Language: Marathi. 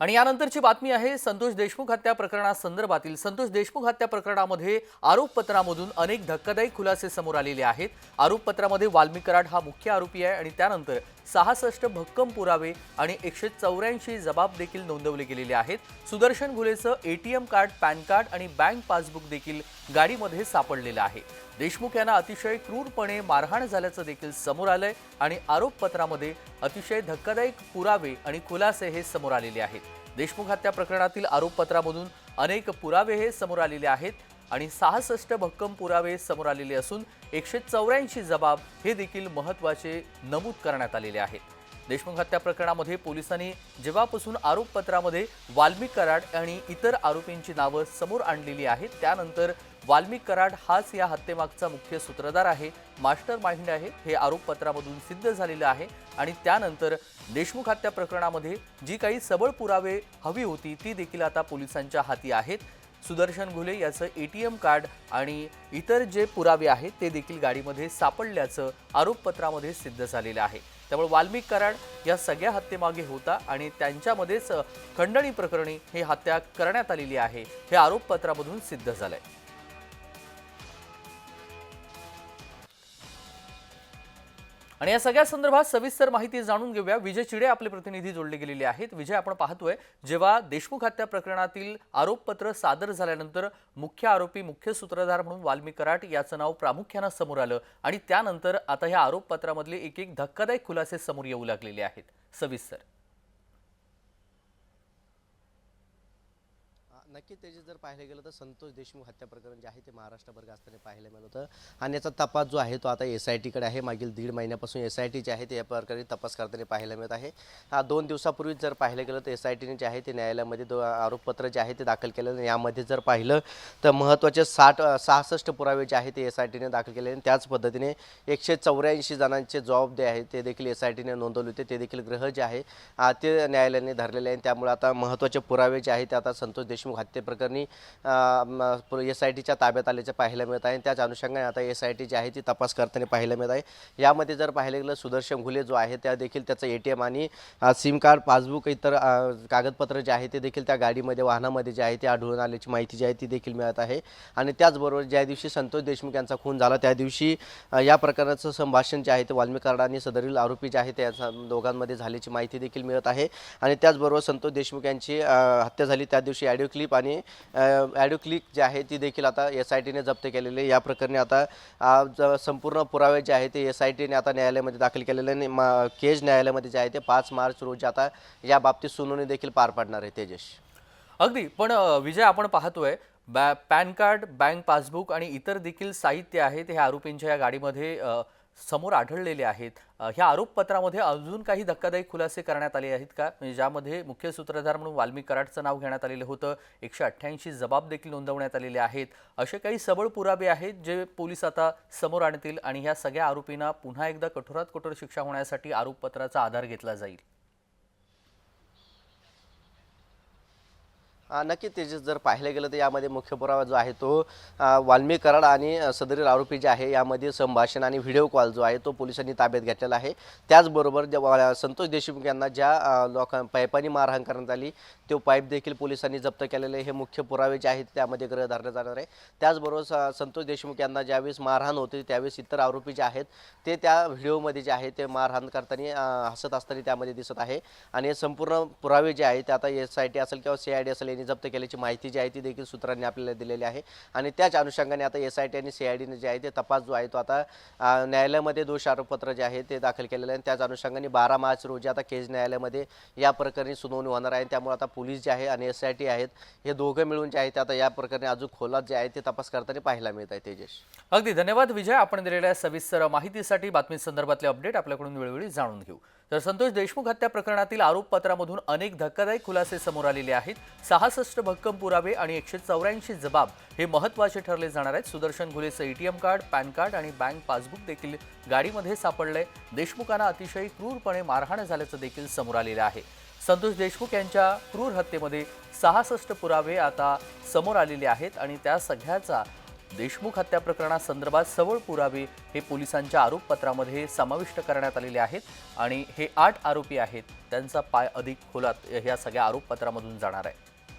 आणि यानंतरची बातमी आहे संतोष देशमुख हत्या प्रकरणासंदर्भातील. संतोष देशमुख हत्या प्रकरणामध्ये आरोपपत्रामधून अनेक धक्कादायी खुलासे समोर आलेले आहेत. आरोपपत्रामध्ये वाल्मिक कराड हा मुख्य आरोपी आहे आणि त्यानंतर सहासष्ट भक्कम पुरावे आणि एकशे चौऱ्याऐंशी जबाब देखील नोंदवले गेलेले आहेत. सुदर्शन घुलेचं एटीएम कार्ड पॅन कार्ड आणि बँक पासबुक देखील गाडीमध्ये सापडलेलं आहे. देशमुख यांना अतिशय क्रूरपणे मारहाण झाल्याचं देखील समोर आलंय आणि आरोपपत्रामध्ये अतिशय धक्कादायक पुरावे आणि खुलासे हे समोर आलेले आहेत. देशमुख हत्या प्रकरणातील आरोपपत्रामधून अनेक पुरावे हे समोर आलेले आहेत आणि सहासष्ट भक्कम पुरावे समोर आलेले असून एकशे चौऱ्याऐंशी जबाब हे देखील महत्त्वाचे नमूद करण्यात आलेले आहेत. देशमुख हत्या प्रकरणामध्ये पोलिसांनी जेव्हापासून आरोपपत्रामध्ये वाल्मिक कराड आणि इतर आरोपींची नावं समोर आणलेली आहेत त्यानंतर वाल्मिक कराड हाच या हत्येमागचा मुख्य सूत्रधार आहे मास्टर माइंड आहे हे आरोपपत्रामधून सिद्ध झालेलं आहे आणि त्यानंतर देशमुख हत्या प्रकरणामध्ये जी काही सबळ पुरावे हवी होती ती देखील आता पोलिसांच्या हाती आहेत. सुदर्शन घुले याचं ए टी एम कार्ड आणि इतर जे पुरावे आहेत ते देखील गाडीमध्ये सापडल्याचं आरोपपत्रामध्ये सिद्ध झालेलं आहे. त्यामुळे वाल्मिक कराड या सगळ्या हत्येमागे होता आणि त्यांच्यामध्येच खंडणी प्रकरणी हे हत्या करण्यात आलेली आहे हे आरोपपत्रामधून सिद्ध झालं आहे आणि या सगळ्या संदर्भात सविस्तर माहिती जाणून घेऊया. विजय चिडे आपले प्रतिनिधी जोडले गेलेले आहेत. विजय आपण पाहतोय जेव्हा देशमुख हत्या प्रकरणातील आरोपपत्र सादर झाल्यानंतर मुख्य आरोपी मुख्य सूत्रधार म्हणून वाल्मी कराट याचं नाव प्रामुख्यानं समोर आलं आणि त्यानंतर आता ह्या आरोपपत्रामधले एक एक धक्कादायक खुलासे समोर येऊ लागलेले आहेत. सविस्तर. नक्की त्याचे जर पाहिलं गेलं तर संतोष देशमुख हत्या प्रकरण जे आहे ते महाराष्ट्रभर गाजताना पाहायला मिळत होतं. आणि याचा तपास जो आहे तो आता एस आय टीकडे आहे. मागील दीड महिन्यापासून एस आय टी जे आहे ते या प्रकारे तपास करताना पाहायला मिळत आहे. हा दोन दिवसापूर्वी जर पाहिलं गेलं तर एस आय टीने जे आहे ते न्यायालयामध्ये दो आरोपपत्र जे आहे ते दाखल केलं यामध्ये जर पाहिलं तर महत्त्वाचे साठ सहासष्ट पुरावे जे आहे ते एस आय टीने दाखल केले आणि त्याच पद्धतीने एकशे चौऱ्याऐंशी जणांचे जॉब जे आहे ते देखील एस आय टीने नोंदवले होते. ते देखील ग्रह जे आहे ते न्यायालयाने धरलेले आहे त्यामुळे आता महत्त्वाचे पुरावे जे आहे ते आता संतोष देशमुख हत्येप्रकरणी एस आय टीच्या ताब्यात आल्याचे पाहायला मिळत आहे. आणि त्याच अनुषंगाने आता एस आय टी जी आहे ती तपास करताना पाहायला मिळत आहे. यामध्ये जर पाहिलं गेलं सुदर्शन घुले जो आहे त्या देखील त्याचं ए टी एम आणि सिम कार्ड पासबुक इतर कागदपत्र जे आहे ते देखील त्या गाडीमध्ये वाहनामध्ये जे आहे ते आढळून आल्याची माहिती जी आहे ती देखील मिळत आहे. आणि त्याचबरोबर ज्या दिवशी संतोष देशमुख यांचा खून झाला त्या दिवशी या प्रकरणाचं संभाषण जे आहे ते वाल्मिक आणि सदरील आरोपी जे आहे त्या दोघांमध्ये झाल्याची माहिती देखील मिळत आहे. आणि त्याचबरोबर संतोष देशमुख यांची हत्या झाली. त्या दिवशी ऑडिओ क्लिप आणि ऑडिओ क्लिक जी आहे ती देखील आता एस आय टीने जप्त केलेली या प्रकरणी आता संपूर्ण पुरावे जे आहे ते एस आय टीने आता न्यायालयामध्ये दाखल केलेले आणि मा- केज न्यायालयामध्ये जे आहे ते पाच मार्च रोजी आता या बाबतीत सुनावणी देखील पार पाडणार आहे तेजस. अगदी. पण विजय आपण पाहतोय बॅ पॅन कार्ड बँक पासबुक आणि इतर देखील साहित्य आहे ते ह्या आरोपींच्या या गाडीमध्ये समोर आढळलेले आहेत. ह्या आरोपपत्रामध्ये अजून काही धक्कादायक खुलासे करण्यात आले आहेत का? म्हणजे ज्यामध्ये मुख्य सूत्रधार म्हणून वाल्मिक कराडचं नाव घेण्यात आलेलं होतं. एकशे अठ्ठ्याऐंशी जबाब देखील नोंदवण्यात आलेले आहेत. असे काही सबळ पुरावे आहेत जे पोलीस आता समोर आणतील आणि ह्या सगळ्या आरोपींना पुन्हा एकदा कठोरात कठोर शिक्षा होण्यासाठी आरोपपत्राचा आधार घेतला जाईल. नक्की तेजस जर पाहिलं गेलं तर यामध्ये मुख्य पुरावा जो आहे तो वाल्मी कराड आणि सदरील आरोपी जे आहे यामध्ये संभाषण आणि व्हिडिओ कॉल जो आहे तो पोलिसांनी ताब्यात घेतलेला आहे. त्याचबरोबर ज्या संतोष देशमुख यांना ज्या लोकां पायपानी मारहाण करण्यात आली तो पाईप देखील पोलिसांनी जप्त केलेले हे मुख्य पुरावे जे आहेत त्यामध्ये ग्रह धरले जाणार आहे. त्याचबरोबर संतोष देशमुख यांना ज्यावेळेस मारहाण होते त्यावेळेस इतर आरोपी जे आहेत ते त्या व्हिडिओमध्ये जे आहे ते मारहाण करताना हसत असताना त्यामध्ये दिसत आहे. आणि संपूर्ण पुरावे जे आहेत ते आता एस आय टी असेल किंवा सी आय डी असेल त्यांनी जप्त केल्याची माहिती जी आहे ती देखील सूत्रांनी आपल्याला दिलेली आहे. आणि त्याच अनुषंगाने आता एस आय टी आणि सी आय डीने जे आहे ते तपास जो आहे तो आता न्यायालयामध्ये दोष आरोपपत्र जे आहे ते दाखल केलेलं आहे. आणि त्याच अनुषंगाने बारा मार्च रोजी आता केज न्यायालयामध्ये या प्रकरणी सुनावणी होणार आहे. त्यामुळे आता पोलीस जे आहे आणि एस आय टी आहेत हे दोघं मिळून जे आहे ते आता या प्रकरणी अजून खोलात जे आहे ते तपास करताना पाहायला मिळत आहे तेजेश अगदी धन्यवाद विजय. आपण दिलेल्या सविस्तर माहितीसाठी बातमी संदर्भातले अपडेट आपल्याकडून वेळोवेळी जाणून घेऊ. तर संतोष देशमुख हत्या प्रकरणातील आरोपपत्रामधून अनेक धक्कादायक खुलासे समोर आलेले आहेत. सहासष्ट भक्कम पुरावे आणि एकशे चौऱ्याऐंशी जबाब हे महत्त्वाचे ठरले जाणार आहेत. सुदर्शन घुलेचं एटीएम कार्ड पॅन कार्ड आणि बँक पासबुक देखील गाडीमध्ये सापडले देशमुखांना अतिशय क्रूरपणे मारहाण झाल्याचं देखील समोर आलेलं आहे. संतोष देशमुख यांच्या क्रूर हत्येमध्ये सहासष्ट पुरावे आता समोर आलेले आहेत आणि त्या सगळ्याचा देशमुख हत्या प्रकरणासंदर्भात सबळ पुरावे हे पोलिसांच्या आरोपपत्रामध्ये समाविष्ट करण्यात आलेले आहेत आणि हे आठ आरोपी आहेत त्यांचा पाय अधिक खोलात ह्या सगळ्या आरोपपत्रामधून जाणार आहे.